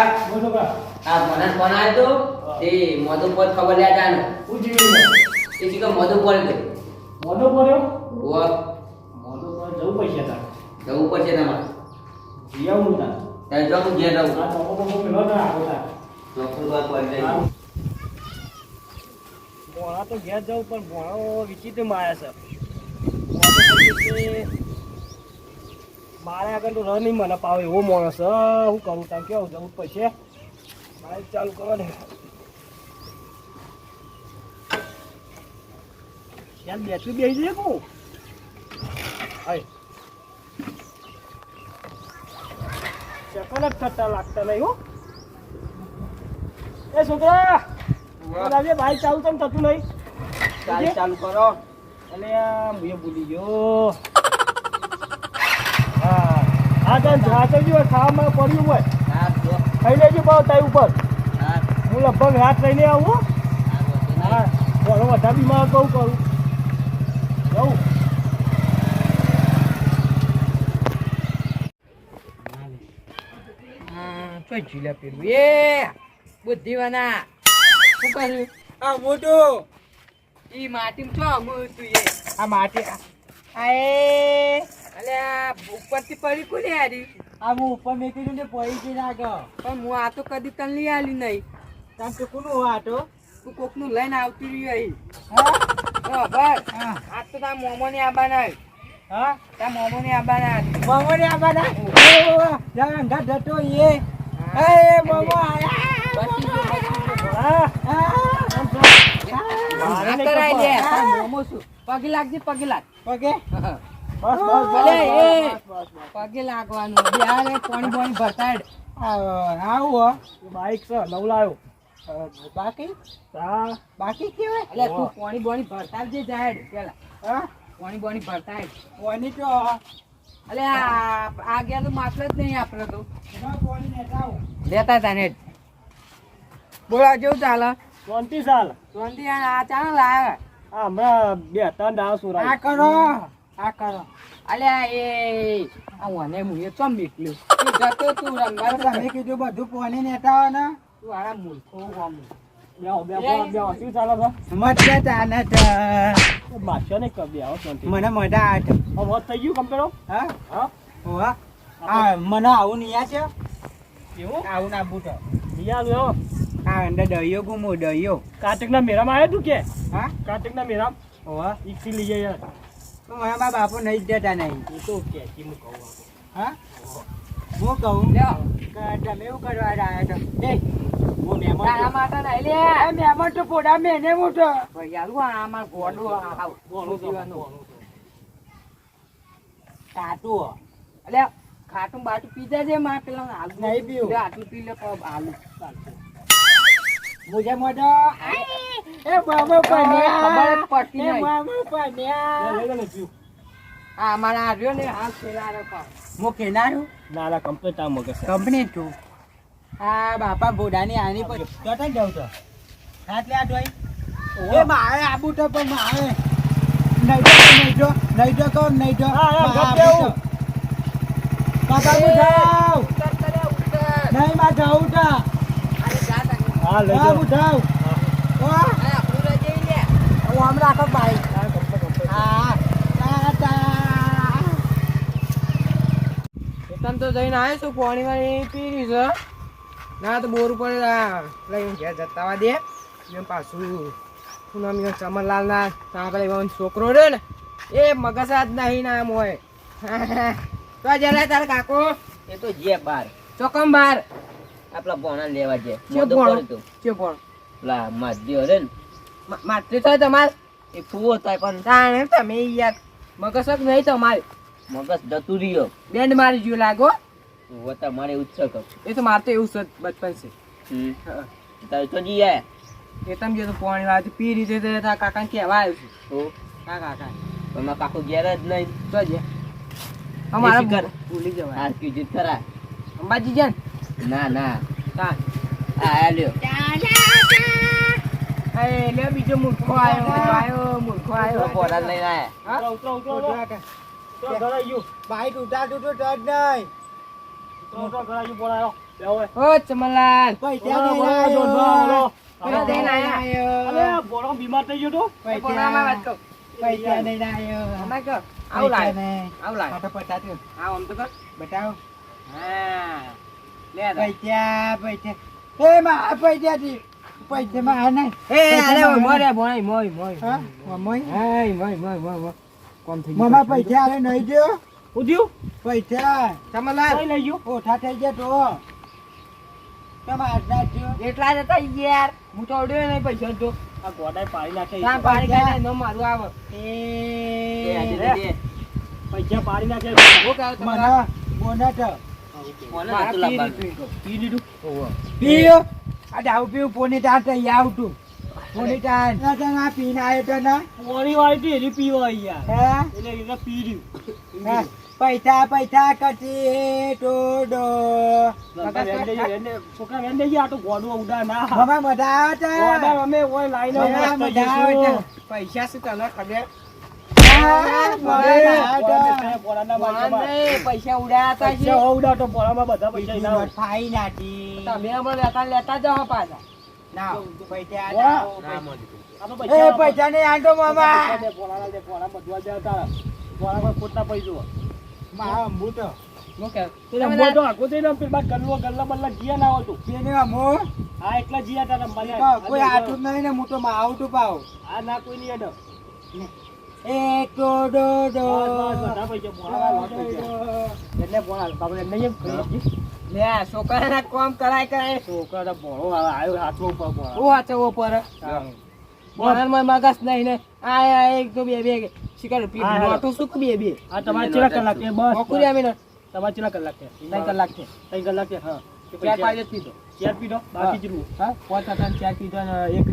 કાકા બોલો કા? આ ભોનાનો ફોન આવ્યો તો ખબર લે તો મોનો પડ્યો ઓ મોનો જવું પડશે તાર. જવું પડશે તમારે. જીયા હું તાર. જો હું ઘેર રહું. આ ટોકો ટોકો પેલો તાર આવો તાર. ચોખ્ખું વાત પડી જાય. ભોણા તો ઘેર જવું પણ ભોણો વિચિત્ર માયા છે. મારે આગળ તો નહીં મને પાવે એવો માણસ હું કરું તાર કેવું જવું પડશે બાઈક ચાલુ કરો ને યાર બેસી બેસી જઈએ કહું હાય. ચકલ જ થતા લાગતા નહીં હો. એ છોકરા આજે બાઈક ચાલુ તમ થતું નહીં. ચાલ ચાલુ કરો. અલે આ ભૂલી ગયો. હા જાચવજો હોય ખાવામાં પડ્યું હોય ખાઈ લેજો ભાવ તાઈ ઉપર. હું લગભગ રાત લઈને આવું હો. હા બોલો વધારે બીમાર કહું કરું. જવું. જીલા પેલું એ બુદ્ધિવાના. શું કર્યું આ મોટું. ઈ માટીમાં છો અમું તું એ? આ માટી અલે આ ઉપરથી પડી કોને આરી આ હું ઉપર મેકીને ને પડી ગઈ નાખ પણ હું આ તો કદી તને લઈ આલી નહીં. તમ તો કોનું આટો? તું કોકનું લઈને આવતી રહ્યું અહીં. હા? બસ. આ તો તાર મોમો ને આબાના હા? તાર મોમો ને આબાના મોમો ને આ બધા ઓ. જા અંધા ધટો એ એ મોમો આયા. હા આ કરાય લે. મોમો શું? પગે લાગજે પગે? લાગ ઓકે બસ બસ બસ પગે લાગવાનું. બિહારે પાણી પાણી ભરતા હેડ. આવો બાઈક છે નવ લાવ્યો બાકી? હા બાકી કેવાય? એટલે તું પાણી બોણી ભરતા જે જાય પેલા. હા? પાણી બોણી ભરતા. કોની તો અલે આ ગયા તો માછલો જ નહીં આપણે તો. લેતા તા ને બોલા જેવું ચાલે? ટ્વેન્ટી સાલ. ટ્વેન્ટી આ ચાલે લાવે હમણાં બે ત્રણ દાવ આ કરો. આ કરો અલ્યા એ આ મને મુએ ચમ નીકળ્યું તું જતો તું રમવા તમે કીધું બધું કોની નેતા ને? તું આરા મૂર્ખો વામું. ને આવો મને મજા આટ હવે થઈ ગયું કમ્પ્લેટો હા? હા? આ મને આવું નિયા છે? કેવું આવું ના બૂટો યાર લો આ અંદર દહીયો ગુમો દહીયો. કાર્તિકના મેરામાં આવ્યો તું કે? હા? કાર્તિકના મેરામ? ઓવા ઈકથી લઈ જાય યાર તો મને મારા નહીં જ નહીં. એ તો કે હું કહું હા? હું કહું? કે તમે એવું કરવા આવ્યા છો? મહેમાન તો પોડા મેને મોટો ગોડું. કાટું ખાટું બાટું પીધા છે માર પેલા આલુ. નહીં પીવું. આટલું પી લે આલુ. મુજે મોટો એ મામા ખબર જ પડતી પન્યા એ નહીં. મામા પન્યા આ મારા આ રહ્યો ને હાલ પેલા રે પા. કેનારું ના કંપની આ મગજ કંપની છું. આ બાપા બોડાની આની પર જતા જ જાઉં તો હાથ લે આ ડોઈ એ મારે આબુ તો પણ મારે. નહીં તો નહીં જો નહીં તો કહો નહીં તો હા, હા, ગપ આબુ તો. કાકા ઉત્તર નહીં માં જાઉં તો અરે જા તાને. હા લઈ હા જાઓ. હું જાઉં ઓ અરે આપણું રહી જઈ લે. આમ રાખો ટાટા તમ તો જઈને આવ્યો છું પાણી વાળી પી છે. ના તો બોર ઉપર લઈને ઘેર જતા દે. ને પાછું શું નામ એનો ચમનલાલ ના આપણે છોકરો રહ્યો ને એ મગજ જ નહીં નામ હોય. તો જરા તાર કાકો. એ તો જે બાર. ચોકમ બાર? આપલા ભોણા લેવા જે. ભોણો? પેલા માધ્યો રે ને. થાય તમારે એ ફૂવો થાય પણ તાણે તમે યાર મગજ જ નહીં તમારે મગજ જતું રહ્યો. બેન્ડ મારી ગયું લાગો. વતા મારે ઉત્સક એ તો મારે તો એવું છે બચપન છે. તારે તો જી આયા? એ તમે જે તો પાણી વાળી પી રીતે તા કાકા કહેવા આવ્યું છે. ઓ હા કાકા. એમાં કાકો ઘેર જ નહીં. તો જે અમારા ઘર. ભૂલી જવાય. આ કીધું ખરા. અંબાજી જાય ના ના. તા આ આયા લ્યો એ લે બીજો મૂર્ખો આયો આયો મૂર્ખો આયો પોરા લઈને હા? ઉતરો ઉતરો ઉતરો ઘરે ગયું નહીં બોલાયો. ઓ. બીમાર થઈ ગયો તો. પૈસા નહીં લાયો. આમાં કહો. આવું લાય. આવું લાય. આ તો પતાતું. આવ આમ તો કર. હા. લે. પૈસા પૈસા એ માં પૈસા પૈસા માં નહીં એ અરે મોરે મોય મોય. મોય. હા? મમ્મી હાય મોય મોય મોય મોય. કોમ થઈ ગયું. મમ્મા આલે નહીં દો હું થયું પૈસા ચમનલાલ લઈ ગયું ઓઠા થઈ ગયા તો. તમે આજના જ છો. એટલા જ હતા યાર. હું તો અડ્યો નહીં પૈસા તો. આ ગોડાએ પાડી નાખે. નો મારું આવે. એ. પૈસા પાડી નાખે. હું કહું મને બોનટ. મને પી. પીયો આ ડાવ પીવું પોની ટાણ તો ઈ આવતું. પોની ટાણ ના તો ના પીને આવ્યો તો ના. પોણી વાળી હતી એની પીવા યાર હે? એટલે એને પી રહ્યું પૈસા પૈસા કચી ટોડો છોકરા વેન આ તો ગોડું ઉડા ના. મજા આવે છે અમે ઓય લાઈને મજા આવે પૈસા શું તને ખબર? પૈસા ઉડાયા હતા પૈસા હો પોળામાં ના ફાઈ નાખી. તમે હમણાં લેતા તો તો? તો તો તા કોઈ આટું નહીં ને, હું તો માવટું પાવ આ ના, કોઈ નહીં અડો. એ ટોડો ડો બસ, બસ, બધા પૈસા, પોળાના લોટ પૈસા. એટલે પોળા, આપણે નહીં એમ ખાઈ શકીએ. લે આ છોકરાના કામ કરાય કરાય છોકરા તો ભણો આવ્યો હાથમાં ઉપર પોળા. હું વાંચવો પર ભણવામાં મગજ નહીં ને આ આ એક તો બે બે શિકાર પી હેલો. બે બે આ તમારે કેટલા કલાક છે? બસ, નોકરી આવી ને તમારે કેટલા કલાક છે? ત્રણ કલાક છે ત્રણ કલાક છે, હા. ચાર પાંચ જ પીધો ચાર પીધો, બાકી જેટલું. હા પાંચ ચાર પીધો એક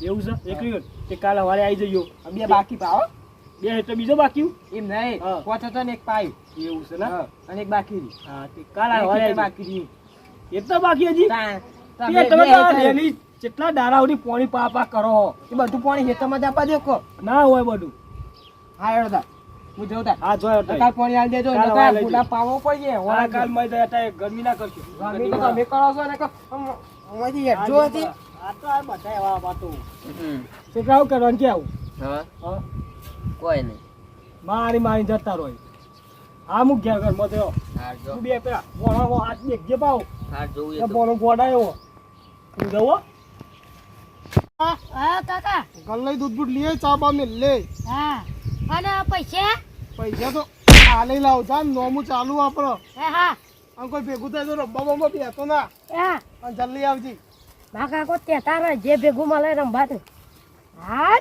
એવું છે? એક મિનિટ કે કાલ સવારે આવી જજો બે બાકી પાવ બે તો બીજો બાકી? એમ નહીં. પાંચ હતા ને એક પાઈ એવું છે ને? અને એક બાકી હા તે કાલ સવારે બાકી એટલા બાકી હજી. તા- તા તમે તો આ જેટલા દાડા પોણી પા પા કરો એ બધું પોણી હેતમાં જ આપવા દેખો ના હોય બધું. હા હેડો તા. હું જોઉં તા. હા જોયો તો કાલ પાણી આલી દેજો ફૂલા પાવો પડી હા કાલ મય તો ગરમી ના કરશો. ગરમી તો તમે કરો છો ને કે આમ અહીંયાથી હેઠજો હતી આ તો આ બધા એવા વાતો હમ. છોકરા આવું કરવાનું કે આવું? હા? હા? કોઈ નહીં. મારી મારી જતા રહો હા મુક ઘેર ઘર હાર જો. બે પેલા બોણો હાથ દેખજે પાવ હાર જોવું એ ગોડાયો તું જવો હા. કાકા. ગલ્લે દૂધ બૂટ લીએ ચા બા લે હા. અને પૈસા? પૈસા તો આલે લાવતા ને નોમું ચાલુ વાપરો. હા હા. અને કોઈ ભેગું થાય તો રબ્બા બમ્બા બેતો ના. હા. જલ્દી આવજી. મા કાકો તે તારા જે ભેગું મળે રમવાનું હા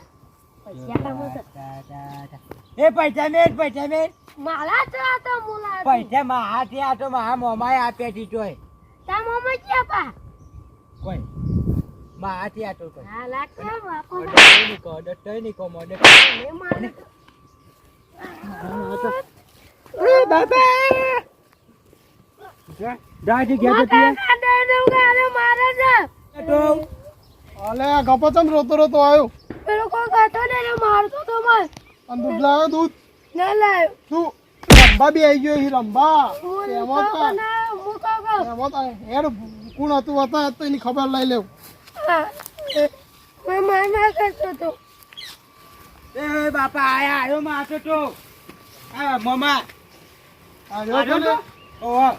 પૈસા રમો તો. એ પૈસા મેં પૈસા મેં મારા તો આ તો મુલા પૈસા માં હાથે આ તો મારા મોમાય આપ્યા છે તોય તા મમ્મી ક્યાં પા? કોઈ. માં હાથે આ તો કોઈ. હા લાગતો બાપુ કહો ઓર્ડર તોય નહીં કહો ઓર્ડર લે મારે તો. દાદી ઘેર મા જતી કાકા ડરને ઉગાડે મારે તો અલે આ ગપચમ રોતો રોતો આવ્યો? પેલો કોઈ કહેતો ને એને મારતો તો મન અન દૂધ લાવ્યો દૂધ? ના લાવ્યો. તું રંબા બી આવી ગયો હી રંબા એમાં તો? ના હું કાકો એમાં તો? હેડ કોણ હતું હતા? તો એની ખબર લઈ લેવ. હા. માર માર કરતો તો. એ બાપા આયા આયો માં તો. આ મમા આયો તો? ઓહો.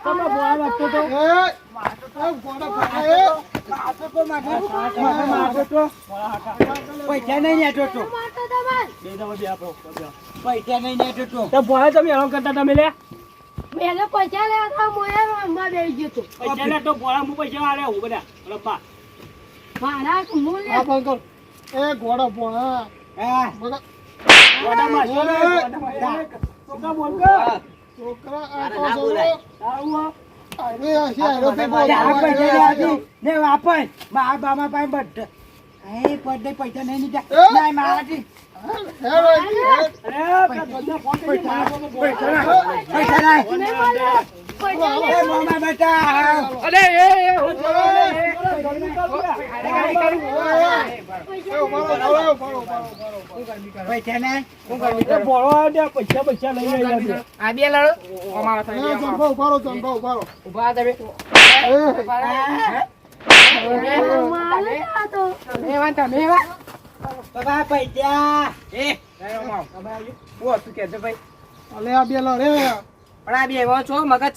તમે બોલા વાગતો તો એ આતો તો ગોડા માથે માથે તો પૈસા નહીં નેટો તો. મારતો તો મન બે જવા બે આપો બે. પૈસા નહીં નેટો તો. તો બોલા તમે હેરાન કરતા તમે લે. મેલે પૈસા લેવા મોયા રમવા બેસી ગયો તો પૈસા લે તો બોલા હું પૈસા આલે હું બધા. રબ્બા મારા હું લે. આ પણ એ ગોડા એ, છોકરા બોલ છોકરા આ તો ના જો પૈસા નહીં પાસે બેટા અરે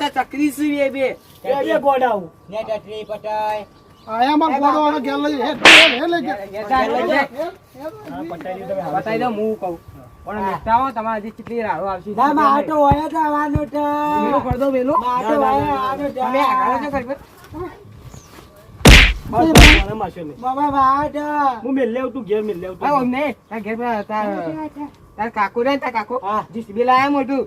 ચકરી છે બે બે બે ગોડાવું ને પટાય આયા ગોડો વાળો લઈ લઈ દો હું કહું. પણ તમારે હજી કેટલી રાડો આવશે? ના હોય આવવાનું તો કરી દો હોય આગળ કરી. બાબા હું મેલ લેવ તું ઘેર મેલ લેવ તું. હા ઓમ ઘેર તાર કાકુ રે તાર કાકુ. જીસીબી લાયા મોટું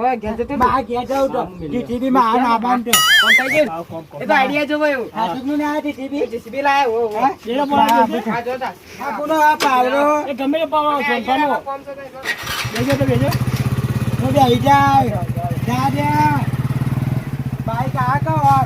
ઓય ઘેર જતો બા ઘેર જાવ તો. જીસીબી માં આ ના બાંધે કોન્ટાઈ એ તો આઈડિયા જો ભાઈ હાસુકનું ના જીસીબી જીસીબી લાયા ઓ ઓ લેડો મોરા આ જોતા. આ કોનો આ પાવરો એ ગમે પાવરો સંપાનો બેજો તો બેજો. હું બે આવી જાય. જા જા. બાઈક આ કો આ